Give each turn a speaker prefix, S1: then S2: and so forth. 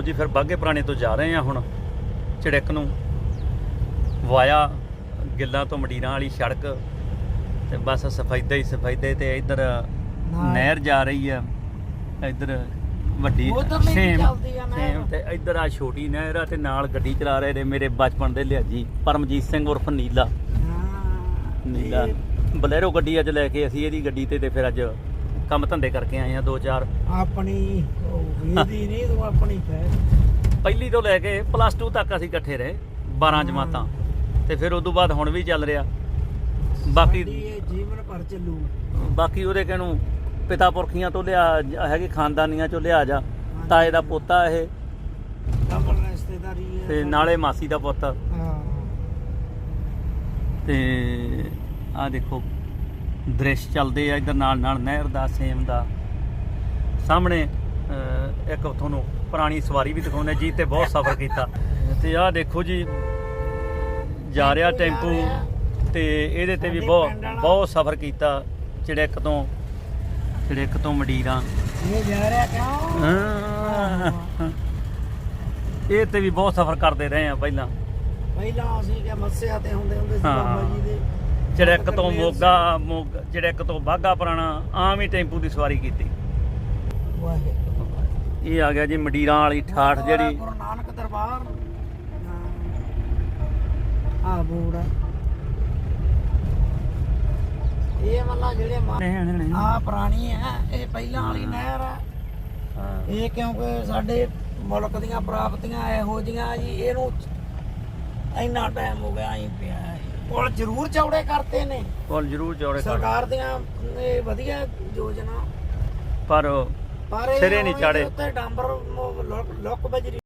S1: ਉਹ ਜੀ ਫਿਰ ਬਾਗੇ ਪੁਰਾਣੇ ਤੋਂ ਜਾ ਰਹੇ ਆ ਹੁਣ ਚੜਿੱਕ ਨੂੰ। ਵਾਇਆ ਗਿੱਲਾਂ ਤੋਂ ਮਡੀਰਾਂ ਵਾਲੀ ਸੜਕ ਤੇ ਬਸ ਸਫੈਦੇ ਹੀ ਸਫੈਦੇ ਤੇ ਇੱਧਰ ਨਹਿਰ ਜਾ ਰਹੀ ਆ ਇੱਧਰ ਵੱਡੀ ਸੇਮ ਤੇ ਇੱਧਰ ਆ ਛੋਟੀ ਨਹਿਰ ਆ ਤੇ ਨਾਲ ਗੱਡੀ ਚਲਾ ਰਹੇ ਨੇ ਮੇਰੇ ਬਚਪਨ ਦੇ ਲਿਆਜੀ ਪਰਮਜੀਤ ਸਿੰਘ ਉਰਫ ਨੀਲਾ। ਨੀਲਾ। ਬਲੈਰੋ ਗੱਡੀ ਅੱਜ ਲੈ ਕੇ ਅਸੀਂ ਇਹਦੀ ਗੱਡੀ ਤੇ ਤੇ ਫਿਰ ਅੱਜ ਕੰਮ ਧੰਦੇ ਕਰਕੇ ਆਏ ਆ ਦੋ ਚਾਰ।
S2: ਆਪਣੀ ਵੀਦੀ ਨਹੀਂ ਤੂੰ ਆਪਣੀ ਕਹਿ
S1: ਪਹਿਲੀ ਤੋਂ ਲੈ ਕੇ ਪਲੱਸ 2 ਤੱਕ ਅਸੀਂ ਇਕੱਠੇ ਰਹੇ 12 ਜਮਾਤਾਂ। ਤੇ ਫਿਰ ਉਸ ਤੋਂ ਬਾਅਦ ਹੁਣ ਵੀ ਚੱਲ ਰਿਹਾ। ਬਾਕੀ
S2: ਸਾਡੀ ਇਹ ਜੀਵਨ ਭਰ ਚੱਲੂ।
S1: ਬਾਕੀ ਉਹਦੇ ਕਹਿਣੂ ਪਿਤਾ ਪੁਰਖੀਆਂ ਤੋਂ ਲਿਆ ਹੈਗੇ ਖਾਨਦਾਨੀਆਂ ਚੋਂ ਲਿਆ ਜਾ। ਤਾਏ ਦਾ ਪੋਤਾ ਇਹ।
S2: ਡਬਲ ਰਿਸ਼ਤੇਦਾਰੀ ਹੈ।
S1: ਤੇ ਨਾਲੇ ਮਾਸੀ ਦਾ ਪੁੱਤ।
S2: ਹਾਂ।
S1: ਤੇ ਆ ਦੇਖੋ ਦ੍ਰਿਸ਼ ਚੱਲਦੇ ਆ ਇਧਰ ਨਾਲ ਨਾਲ ਨਹਿਰ ਦਾ ਸੇਮ ਦਾ। ਸਾਹਮਣੇ ਇੱਕ ਤੁਹਾਨੂੰ ਪੁਰਾਣੀ ਸਵਾਰੀ ਵੀ ਦਿਖਾਉਂਦੇ ਜੀ ਤੇ ਬਹੁਤ ਸਫ਼ਰ ਕੀਤਾ। ਤੇ ਆਹ ਦੇਖੋ ਜੀ ਜਾ ਰਿਹਾ ਟੈਂਪੂ ਤੇ ਇਹਦੇ ਤੇ ਵੀ ਬਹੁਤ ਬਹੁਤ ਸਫ਼ਰ ਕੀਤਾ ਚੜਿੱਕ ਤੋਂ ਚੜਿੱਕ ਤੋਂ ਮਡੀਰਾਂ
S2: ਇਹ ਜਾ ਰਿਹਾ ਕਿਉਂ।
S1: ਇਹ ਤੇ ਵੀ ਬਹੁਤ ਸਫ਼ਰ ਕਰਦੇ ਰਹੇ ਆ ਪਹਿਲਾਂ।
S2: ਪਹਿਲਾਂ ਅਸੀਂ ਕਿ ਮੱਸਿਆ ਤੇ ਹੁੰਦੇ ਹੁੰਦੇ ਸੀ। ਬਾਬਾ ਜੀ ਦੇ।
S1: ਚੜਿੱਕ ਤੋਂ ਮੋਗਾ ਚੜਿੱਕ ਤੋਂ ਬਾਗਾ ਪੁਰਾਣਾ ਆਮ ਹੀ ਟੈਂਪੂ ਦੀ ਸਵਾਰੀ ਕੀਤੀ।
S2: ਵਾਹਿਗੁਰੂ
S1: ਇਹ ਆ ਗਿਆ ਜੀ ਮਡੀਰਾਂ ਵਾਲੀ ਠਾਠ ਜਿਹੜੀ।
S2: ਗੁਰੂ ਨਾਨਕ ਦਰਬਾਰ। ਆ। ਬੋੜਾ ਇਹ ਮੱਲਾ ਜਿਹੜੇ ਆ ਪੁਰਾਣੀ ਹੈ ਇਹ ਪਹਿਲਾਂ ਵਾਲੀ ਨਹਿਰ
S1: ਹਾਂ।
S2: ਇਹ ਕਿਉਂਕਿ ਸਾਡੇ ਮੁਲਕ ਦੀਆਂ ਪ੍ਰਾਪਤੀਆਂ ਇਹੋ ਜੀਆਂ ਜੀ ਇਹਨੂੰ ਇੰਨਾ ਟਾਈਮ ਹੋ ਗਿਆ ਆਈ। ਪੁਲ ਜ਼ਰੂਰ ਚੌੜੇ ਕਰਤੇ ਨੇ।
S1: ਪੁੱਲ ਜ਼ਰੂਰ ਚੌੜੇ ਕਰ
S2: ਸਰਕਾਰ ਦੀਆਂ ਇਹ ਵਧੀਆ ਯੋਜਨਾ।
S1: ਪਰ
S2: ਪਰ ਇਹ
S1: ਸਿਰੇ ਨਹੀਂ
S2: ਉਹਦੇ
S1: ਚਾੜੇ।
S2: ਉੱਤੇ ਡੰਬਰ ਲੁੱਕ ਬਜਰੀ